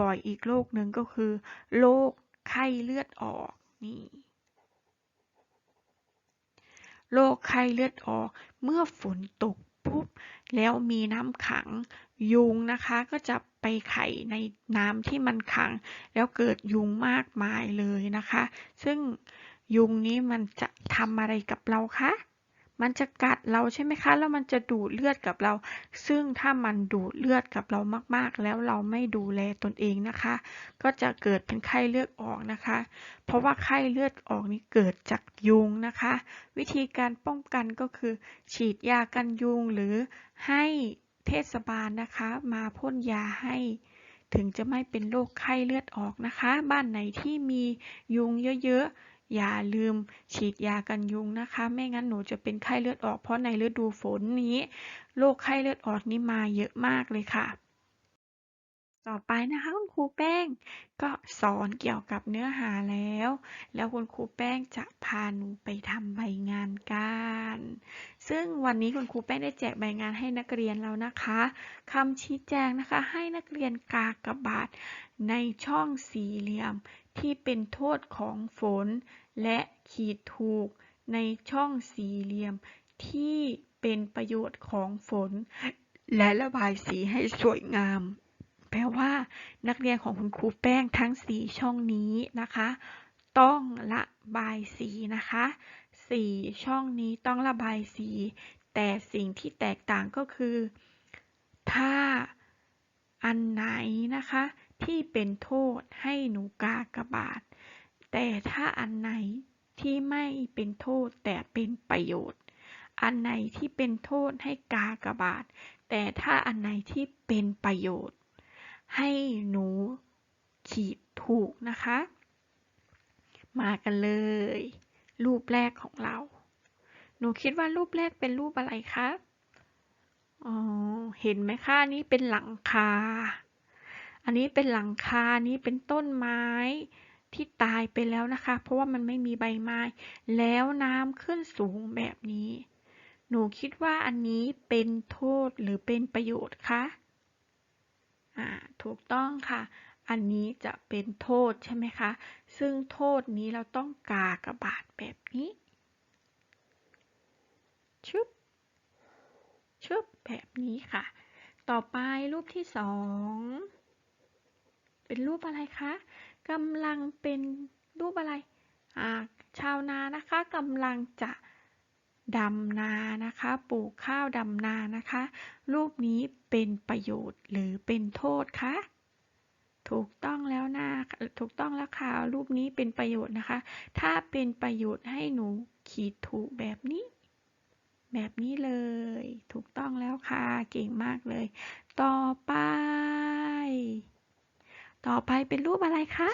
บ่อยอีกโรคหนึ่งก็คือโรคไข้เลือดออกนี่โรคไข้เลือดออก เมื่อฝนตกปุ๊บแล้วมีน้ำขังยุงนะคะก็จะไปไข่ในน้ำที่มันขัง แล้วเกิดยุงมากมายเลยนะคะ ซึ่งยุงนี้มันจะทำอะไรกับเราคะ มันจะกัดเราใช่ไหมคะ แล้วมันจะดูดเลือดกับเรา ซึ่งถ้ามันดูดเลือดกับเรามากๆ แล้วเราไม่ดูแลตนเองนะคะ ก็จะเกิดเป็นไข้เลือดออกนะคะ เพราะว่าไข้เลือดออกนี้เกิดจากยุงนะคะ วิธีการป้องกันก็คือ ฉีดยากันยุงหรือให้เทศบาลนะคะ มาพ่นยาให้ถึงจะไม่เป็นโรคไข้เลือดออกนะคะ บ้านไหนที่มียุงเยอะๆ อย่าลืมฉีดยากันยุงนะคะ ไม่งั้นหนูจะเป็นไข้เลือดออกเพราะในฤดูฝนนี้โรคไข้เลือดออกนี่มาเยอะมากเลยค่ะ ต่อไปนะคะคุณครูแป้งก็สอนเกี่ยวกับเนื้อหาแล้ว แล้วคุณครูแป้งจะพาหนูไปทำใบงานกัน ซึ่งวันนี้คุณครูแป้งได้แจกใบงานให้นักเรียนแล้วนะคะคำชี้แจงนะคะ ให้นักเรียนกากบาทในช่องสี่เหลี่ยมที่เป็นโทษของฝน และขีดถูกในช่องสี่เหลี่ยมที่เป็นประโยชน์ของฝน และระบายสีให้สวยงาม ลว่า นักเรียนของคุณครูแป้งทั้งสี่ช่องนี้นะคะ ต้องระบายสีนะคะสี่ช่องนี้ต้องระบายสี แต่สิ่งที่แตกต่างก็คือ ถ้าอันไหนนะคะ ที่เป็นโทษให้หนูกากระบาทแต่ถ้าอันไหนที่ไม่เป็นโทษแต่เป็นประโยชน์ อันไหนที่เป็นโทษให้กากระบาทแต่ถ้าอันไหนที่เป็นประโยชน์ ให้หนูขีดถูกนะคะ มากันเลย รูปแรกของเรา หนูคิดว่ารูปแรกเป็นรูปอะไรคะอ๋อเห็นไหมคะนี่เป็นหลังคา อันนี้เป็นหลังคานี้เป็นต้นไม้ที่ตายไปแล้วนะคะ เพราะว่ามันไม่มีใบไม้ แล้วน้ำขึ้นสูงแบบนี้ หนูคิดว่าอันนี้เป็นโทษหรือเป็นประโยชน์คะ อ่าถูกต้องค่ะ อันนี้จะเป็นโทษใช่ไหมคะ ซึ่งโทษนี้เราต้องกากระบาดแบบนี้ชึบชึบแบบนี้ค่ะ ต่อไปรูปที่สองเป็นรูปอะไรคะกำลังเป็นรูปอะไรชาวนานะคะกำลังจะ ดำนานะคะ ปลูกข้าวดำนานะคะ รูปนี้เป็นประโยชน์หรือเป็นโทษคะถูกต้องแล้วนะถูกต้องแล้วค่ะรูปนี้เป็นประโยชน์นะคะ ถ้าเป็นประโยชน์ให้หนูขีดถูกแบบนี้ แบบนี้เลย ถูกต้องแล้วค่ะ เก่งมากเลย ต่อไป ต่อไปเป็นรูปอะไรคะ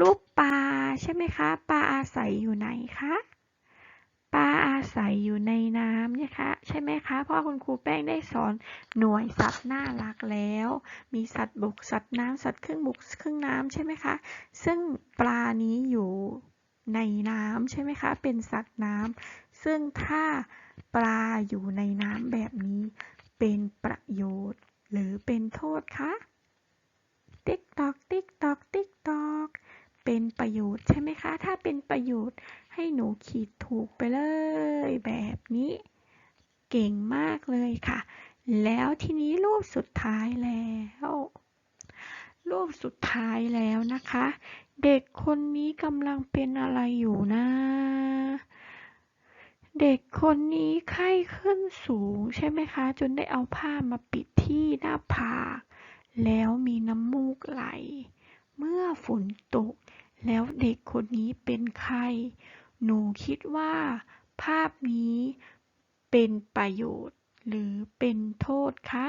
รูปปลาใช่ไหมคะปลาอาศัยอยู่ไหนคะ ปลาอาศัยอยู่ในน้ำนี่ยคะ ใช่ไหมคะเพราะคุณครูแป้งได้สอนหน่วยสัตว์น่ารักแล้ว มีสัตว์บกสัตว์น้ำสัตว์ครึ่งบกครึ่งน้ำใช่ไหมคะซึ่งปลานี้อยู่ในน้ำใช่ไหมคะ เป็นสัตว์น้ำซึ่งถ้าปลาอยู่ในน้ำแบบนี้เป็นประโยชน์ หรือเป็นโทษคะติ๊กตอกติ๊กตอกติ๊กตอกเป็นประโยชน์ใช่ไหมคะ ถ้าเป็นประโยชน์ ให้หนูขีดถูกไปเลยแบบนี้ เก่งมากเลยค่ะ แล้วทีนี้รูปสุดท้ายแล้ว รูปสุดท้ายแล้วนะคะ เด็กคนนี้กำลังเป็นอะไรอยู่นะเด็กคนนี้ไข้ขึ้นสูงใช่ไหมคะ จนได้เอาผ้ามาปิดที่หน้าผาก แล้วมีน้ำมูกไหล เมื่อฝนตก แล้วเด็กคนนี้เป็นไข้ หนูคิดว่า ภาพนี้เป็นประโยชน์หรือเป็นโทษคะ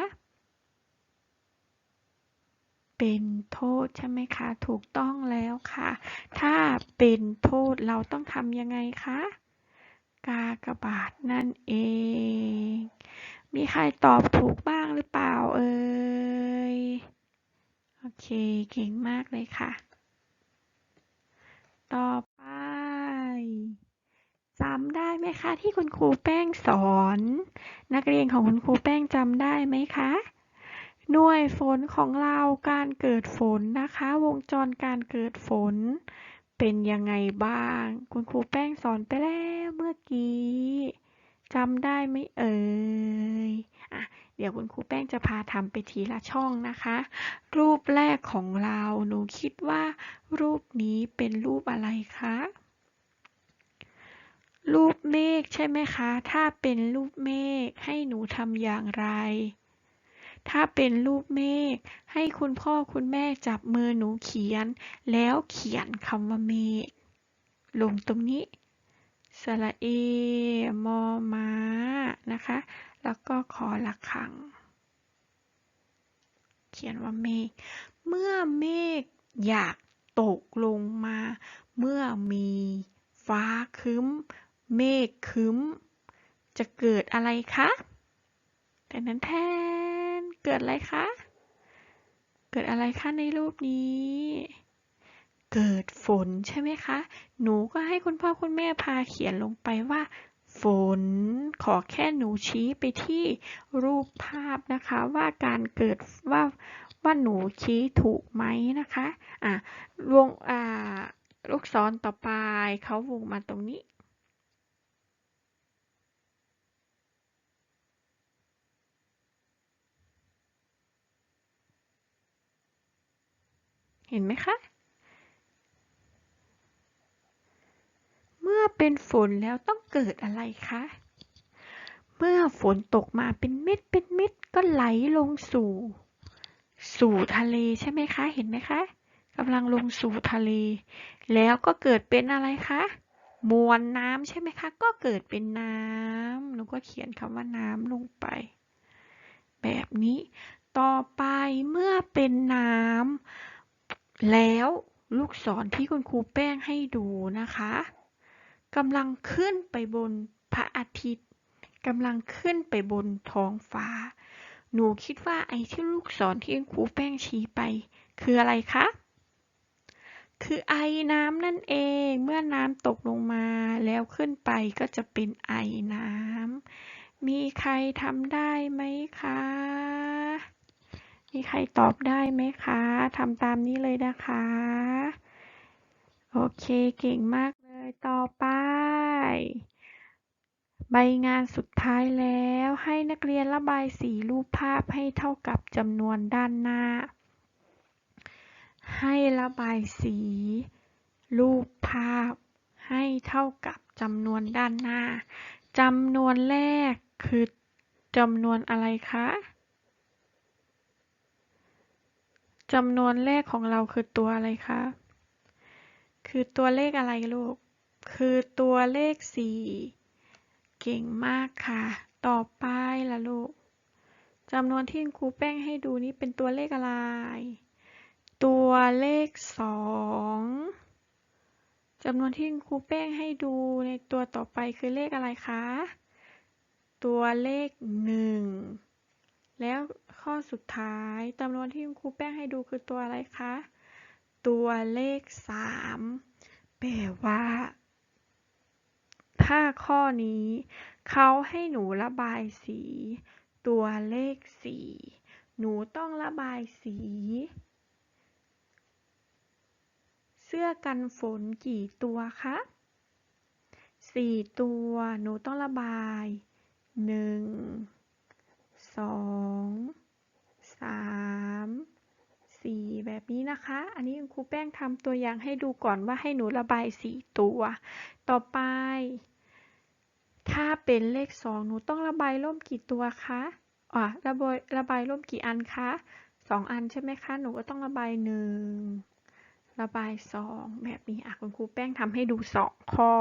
เป็นโทษใช่ไหมคะ ถูกต้องแล้วค่ะ ถ้าเป็นโทษเราต้องทำยังไงคะ กากบาทนั่นเอง มีใครตอบถูกบ้างหรือเปล่าเอ่ย โอเค เก่งมากเลยค่ะ ต่อไป จำได้ไหมคะ ที่คุณครูแป้งสอน นักเรียนของคุณครูแป้งจำได้ไหมคะ หน่วยฝนของเราการเกิดฝนนะคะ วงจรการเกิดฝน เป็นยังไงบ้าง คุณครูแป้งสอนไปแล้วเมื่อกี้จำได้ไหมเอ่ยอะเดี๋ยวคุณครูแป้งจะพาทำไปทีละช่องนะคะ รูปแรกของเราหนูคิดว่า รูปนี้เป็นรูปอะไรคะ รูปเมฆใช่ไหมคะ ถ้าเป็นรูปเมฆให้หนูทำอย่างไร ถ้าเป็นรูปเมฆให้คุณพ่อคุณแม่จับมือหนูเขียน แล้วเขียนคำว่าเมฆลงตรงนี้สระเอ มอม้า นะคะ แล้วก็ขอละคัง เขียนว่าเมฆ เมื่อเมฆอยากตกลงมา เมื่อมีฟ้าครึ้ม เมฆคึ้ม จะเกิดอะไรคะแต่นั้นแทน เกิดอะไรคะ เกิดอะไรคะในรูปนี้ เกิดฝนใช่ไหมคะ หนูก็ให้คุณพ่อคุณแม่พาเขียนลงไปว่า ฝน ขอแค่หนูชี้ไปที่รูปภาพนะคะ ว่าการเกิดว่าว่าหนูชี้ถูกไหมนะคะ อะ วง อ่า ลูกศรต่อไป เขาวงมาตรงนี้ เห็นไหมคะ เมื่อเป็นฝนแล้วต้องเกิดอะไรคะ เมื่อฝนตกมาเป็นเม็ดเป็นเม็ดก็ไหลลงสู่ สู่ทะเลใช่ไหมคะ เห็นไหมคะกำลังลงสู่ทะเล แล้วก็เกิดเป็นอะไรคะ มวลน้ำใช่ไหมคะ ก็เกิดเป็นน้ำหนูก็เขียนคำว่าน้ำลงไป แบบนี้ ต่อไปเมื่อเป็นน้ำ แล้วลูกศรที่คุณครูแป้งให้ดูนะคะกำลังขึ้นไปบนพระอาทิตย์กำลังขึ้นไปบนท้องฟ้า หนูคิดว่าไอ้ที่ลูกศรที่คุณครูแป้งชี้ไป คืออะไรคะ คือไอน้ำนั่นเอง เมื่อน้ำตกลงมาแล้วขึ้นไปก็จะเป็นไอน้ำมีใครทำได้ไหมคะ มีใครตอบได้ไหมคะ ทำตามนี้เลยนะคะ โอเค เก่งมากเลย ต่อไป ใบงานสุดท้ายแล้วให้นักเรียนระบายสีรูปภาพให้เท่ากับจำนวนด้านหน้า ให้ระบายสี รูปภาพ ให้เท่ากับจำนวนด้านหน้าจำนวนแรกคือจำนวนอะไรคะ จำนวนแรกของเราคือตัวอะไรคะ คือตัวเลขอะไรลูก คือตัวเลขสี่เก่งมากค่ะ ต่อไปล่ะลูกจำนวนที่ครูแป้งให้ดูนี้เป็นตัวเลขอะไร ตัวเลขสองจำนวนที่ครูแป้งให้ดูในตัวต่อไปคือเลขอะไรคะ ตัวเลขหนึ่ง แล้วข้อสุดท้ายจำนวนที่ครูแป้งให้ดูคือตัวอะไรคะ ตัวเลขสามแปลว่า ถ้าข้อนี้เขาให้หนูระบายสี ตัวเลขสี่หนูต้องระบายสี เสื้อกันฝนกี่ตัวคะสี่ตัว หนูต้องระบายหนึ่งสองสามสี่แบบ นะคะ อันนี้ครูแป้งทำตัวอย่างให้ดูก่อนว่าให้หนูระบายสี่ตัว ต่อไป ถ้าเป็นเลขสองหนูต้องระบายร่มกี่ตัวคะอะระบายระบายร่มกี่อันคะสองอันใช่ไหมคะ หนูก็ต้องระบายหนึ่งระบายสองแบบนี้อะคุณครูแป้งทำให้ดูสองข้อ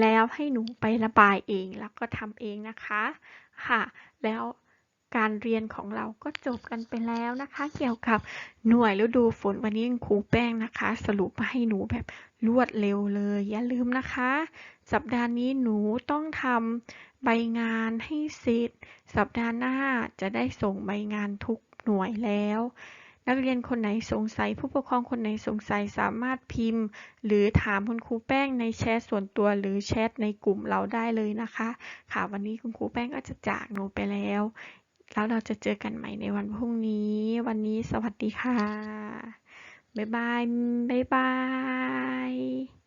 แล้วให้หนูไประบายเองแล้วก็ทำเองนะคะ ค่ะ แล้ว การเรียนของเราก็จบกันไปแล้วนะคะ เกี่ยวกับหน่วยฤดูฝนวันนี้ครูแป้งนะคะ สรุปมาให้หนูแบบรวดเร็วเลย อย่าลืมนะคะ สัปดาห์นี้หนูต้องทำใบงานให้เสร็จสัปดาห์หน้าจะได้ส่งใบงานทุกหน่วยแล้ว นักเรียนคนไหนสงสัย ผู้ปกครองคนไหนสงสัยสามารถพิมพ์ หรือถามคุณครูแป้งในแชทส่วนตัวหรือแชทในกลุ่มเราได้เลยนะคะ ค่ะวันนี้คุณครูแป้งก็จะจากหนูไปแล้ว แล้วเราจะเจอกันใหม่ในวันพรุ่งนี้ วันนี้สวัสดีค่ะ บ๊ายบาย บ๊ายบาย